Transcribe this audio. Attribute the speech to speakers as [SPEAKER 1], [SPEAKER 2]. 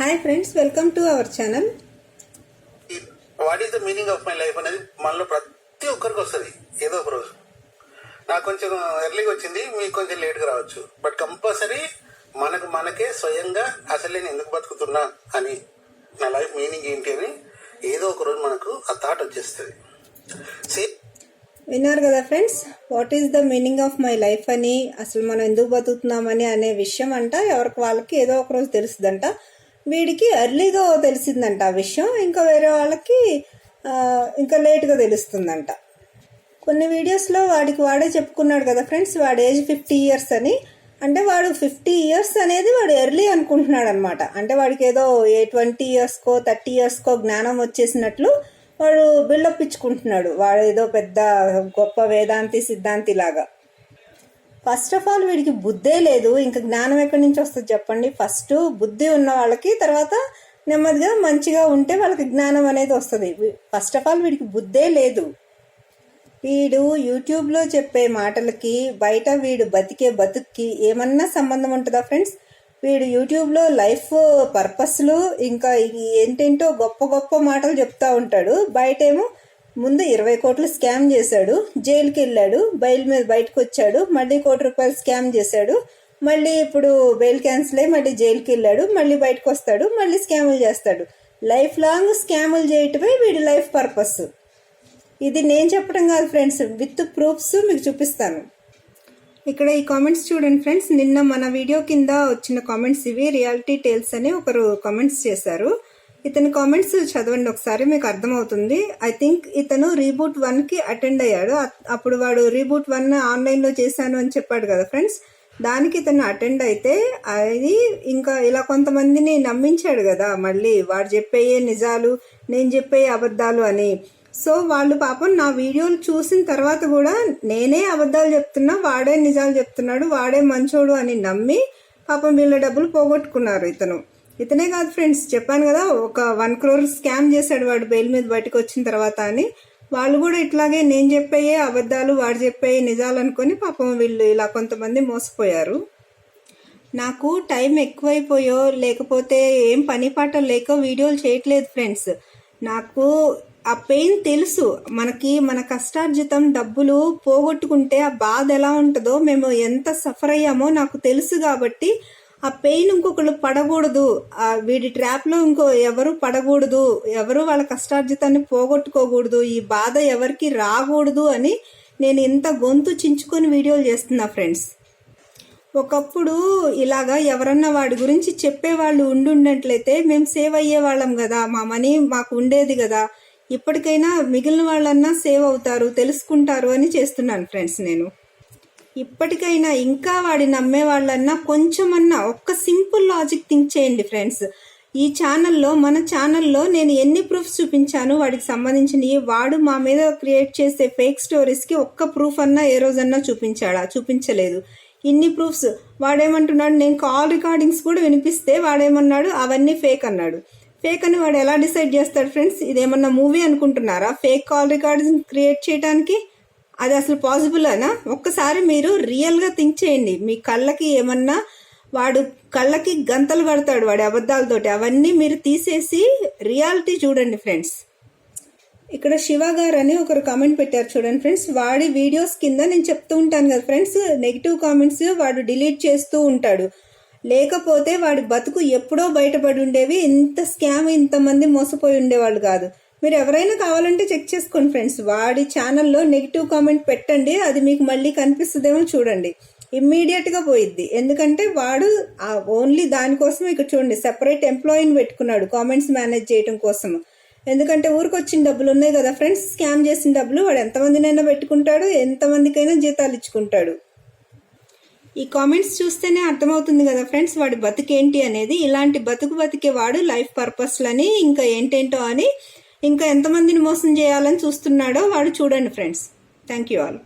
[SPEAKER 1] Hi friends welcome to our channel
[SPEAKER 2] what is the meaning of my life అనేది మనలో ప్రతి ఒక్కరికి వస్తుంది. ఏదో ఒక రోజు. నాకు కొంచెం ఎర్లీగా వచ్చింది మీకు కొంచెం లేట్గా రావచ్చు. బట్ కంపల్సరీ మనకు మనకే స్వయంగా అసలు నేను ఎందుకు బతుకుతున్నా అని నా లైఫ్ మీనింగ్ ఏంటి అని ఏదో ఒక రోజు మనకు ఆ థాట్ వచ్చేస్తుంది. సేమ్
[SPEAKER 1] విన్నారు కదా friends what is the meaning of my life అని అసలు మనం ఎందుకు బతుకుతున్నామని అనే విషయం అంట ఎవరికి వాళ్ళకి ఏదో ఒక రోజు తెలుస్తుందంట. వీడికి ఎర్లీగా తెలిసిందంట ఆ విషయం. ఇంకా వేరే వాళ్ళకి ఇంకా లేట్గా తెలుస్తుందంట. కొన్ని వీడియోస్లో వాడికి వాడే చెప్పుకున్నాడు కదా ఫ్రెండ్స్ వాడి ఏజ్ ఫిఫ్టీ ఇయర్స్ అని. అంటే వాడు ఫిఫ్టీ ఇయర్స్ అనేది వాడు ఎర్లీ అనుకుంటున్నాడు అనమాట అంటే వాడికి ఏదో ఏ ట్వంటీ ఇయర్స్కో థర్టీ ఇయర్స్కో జ్ఞానం వచ్చేసినట్లు వాడు బిల్డప్ ఇచ్చుకుంటున్నాడు. వాడు ఏదో పెద్ద గొప్ప వేదాంతి సిద్ధాంతి లాగా ఫస్ట్ ఆఫ్ ఆల్ వీడికి బుద్ధే లేదు. ఇంకా జ్ఞానం ఎక్కడి నుంచి వస్తుంది చెప్పండి? ఫస్ట్ బుద్ధి ఉన్న వాళ్ళకి తర్వాత నెమ్మదిగా మంచిగా ఉంటే వాళ్ళకి జ్ఞానం అనేది వస్తుంది. ఫస్ట్ ఆఫ్ ఆల్ వీడికి బుద్ధే లేదు. వీడు యూట్యూబ్లో చెప్పే మాటలకి బయట వీడు బతికే బతుక్కి ఏమన్నా సంబంధం ఉంటుందా ఫ్రెండ్స్? వీడు యూట్యూబ్లో లైఫ్ పర్పస్లు ఇంకా ఏంటేంటో గొప్ప గొప్ప మాటలు చెప్తా ఉంటాడు. బయట ఏమో ముందు ఇరవై కోట్లు స్కామ్ చేశాడు జైలుకి వెళ్ళాడు బయలు మీద బయటకు వచ్చాడు మళ్ళీ కోటి రూపాయలు స్కామ్ చేశాడు మళ్ళీ ఇప్పుడు బెయిల్ క్యాన్సిల్ అయ్యి మళ్ళీ జైలుకి వెళ్ళాడు మళ్ళీ బయటకు వస్తాడు మళ్ళీ స్కాములు చేస్తాడు. లైఫ్ లాంగ్ స్కాములు చేయటమే వీడి లైఫ్ పర్పస్. ఇది నేను చెప్పడం కాదు ఫ్రెండ్స్ విత్ ప్రూఫ్స్ మీకు చూపిస్తాను. ఇక్కడ ఈ కామెంట్స్ చూడండి ఫ్రెండ్స్ నిన్న మన వీడియో కింద వచ్చిన కామెంట్స్ ఇవి రియాలిటీ టేల్స్ అని ఒకరు కామెంట్స్ చేశారు. ఇతని కామెంట్స్ చదవండి ఒకసారి మీకు అర్థమవుతుంది. ఐ థింక్ ఇతను రీబూట్ వన్కి అటెండ్ అయ్యాడు. అప్పుడు వాడు రీబూట్ వన్ ఆన్లైన్లో చేశాను అని చెప్పాడు కదా ఫ్రెండ్స్ దానికి ఇతను అటెండ్ అయితే అది ఇంకా ఇలా కొంతమందిని నమ్మించాడు కదా మళ్ళీ. వాడు చెప్పేయే నిజాలు నేను చెప్పే అబద్ధాలు అని. సో వాళ్ళు పాపం నా వీడియోలు చూసిన తర్వాత కూడా నేనే అబద్ధాలు చెప్తున్నా వాడే నిజాలు చెప్తున్నాడు వాడే మంచోడు అని నమ్మి పాపం వీళ్ళ డబ్బులు పోగొట్టుకున్నారు ఇతను. ఇతనే కాదు ఫ్రెండ్స్ చెప్పాను కదా ఒక వన్ క్రోర్ స్కామ్ చేశాడు వాడు బెయిల్ మీద బయటకు వచ్చిన తర్వాత అని. వాళ్ళు కూడా ఇట్లాగే నేను చెప్పేయే అబద్ధాలు వాడు చెప్పేయే నిజాలు అనుకొని పాపం వీళ్ళు ఇలా కొంతమంది మోసపోయారు. నాకు టైం ఎక్కువైపోయో లేకపోతే ఏం పని పాట లేక వీడియోలు చేయట్లేదు ఫ్రెండ్స్. నాకు ఆ పెయిన్ తెలుసు. మనకి మన కష్టార్జితం డబ్బులు పోగొట్టుకుంటే ఆ బాధ ఎలా ఉంటుందో మేము ఎంత సఫర్ అయ్యామో నాకు తెలుసు కాబట్టి ఆ పెయిన్ ఇంకొకళ్ళు పడకూడదు. ఆ వీడి ట్రాప్లో ఇంకో ఎవరు పడకూడదు. ఎవరు వాళ్ళ కష్టార్జితాన్ని పోగొట్టుకోకూడదు. ఈ బాధ ఎవరికి రాకూడదు అని నేను ఇంత గొంతు చించుకొని వీడియోలు చేస్తున్నా ఫ్రెండ్స్. ఒకప్పుడు ఇలాగా ఎవరన్నా వాడి గురించి చెప్పేవాళ్ళు ఉండుండట్లయితే మేము సేవ్ అయ్యే వాళ్ళం కదా. మా మనీ మాకు ఉండేది కదా. ఇప్పటికైనా మిగిలిన వాళ్ళన్నా సేవ్ అవుతారు తెలుసుకుంటారు అని చేస్తున్నాను ఫ్రెండ్స్ నేను. ఇప్పటికైనా ఇంకా వాడి నమ్మే వాళ్ళన్నా కొంచెమన్నా ఒక్క సింపుల్ లాజిక్ థింక్ చేయండి ఫ్రెండ్స్. ఈ ఛానల్లో మన ఛానల్లో నేను ఎన్ని ప్రూఫ్స్ చూపించాను వాడికి సంబంధించినవి వాడు మా మీద క్రియేట్ చేసే ఫేక్ స్టోరీస్కి ఒక్క ప్రూఫ్ అన్నా ఏ రోజన్నా చూపించాడా? చూపించలేదు. ఇన్ని ప్రూఫ్స్. వాడేమంటున్నాడు నేను కాల్ రికార్డింగ్స్ కూడా వినిపిస్తే వాడేమన్నాడు అవన్నీ ఫేక్ అన్నాడు. ఫేక్ అని వాడు ఎలా డిసైడ్ చేస్తాడు ఫ్రెండ్స్? ఇదేమన్నా మూవీ అనుకుంటున్నారా? ఫేక్ కాల్ రికార్డింగ్ క్రియేట్ చేయడానికి అది అసలు పాసిబుల్ అనా ఒక్కసారి మీరు రియల్గా థింక్ చేయండి. మీ కళ్ళకి ఏమన్నా వాడు కళ్ళకి గంతలు కడతాడు వాడి అబద్ధాలతోటి. అవన్నీ మీరు తీసేసి రియాలిటీ చూడండి ఫ్రెండ్స్ ఇక్కడ శివ గారు అని ఒకరు కామెంట్ పెట్టారు చూడండి ఫ్రెండ్స్ వాడి వీడియోస్ కింద నేను చెప్తూ ఉంటాను కదా ఫ్రెండ్స్ నెగిటివ్ కామెంట్స్ వాడు డిలీట్ చేస్తూ ఉంటాడు. లేకపోతే వాడి బతుకు ఎప్పుడో బయటపడి ఉండేవి. ఇంత స్కామ్ ఇంతమంది మోసపోయి ఉండేవాళ్ళు కాదు. మీరు ఎవరైనా కావాలంటే చెక్ చేసుకోండి ఫ్రెండ్స్. వాడి ఛానల్లో నెగిటివ్ కామెంట్ పెట్టండి అది మీకు మళ్ళీ కనిపిస్తుందేమో చూడండి. ఇమ్మీడియట్గా పోయిద్ది. ఎందుకంటే వాడు ఓన్లీ దానికోసం ఇక్కడ చూడండి. సెపరేట్ ఎంప్లాయీని పెట్టుకున్నాడు కామెంట్స్ మేనేజ్ చేయడం కోసం. ఎందుకంటే ఊరికి వచ్చిన డబ్బులు ఉన్నాయి కదా ఫ్రెండ్స్. స్కామ్ చేసిన డబ్బులు వాడు ఎంతమందినైనా పెట్టుకుంటాడు ఎంతమందికైనా జీతాలు ఇచ్చుకుంటాడు. ఈ కామెంట్స్ చూస్తేనే అర్థమవుతుంది కదా ఫ్రెండ్స్ వాడి బతుకేంటి అనేది. ఇలాంటి బతుకు బతికే వాడు లైఫ్ పర్పస్లని ఇంకా ఏంటేంటో అని ఇంకా ఎంతమందిని మోసం చేయాలని చూస్తున్నాడో వాడు చూడండి ఫ్రెండ్స్. Thank you all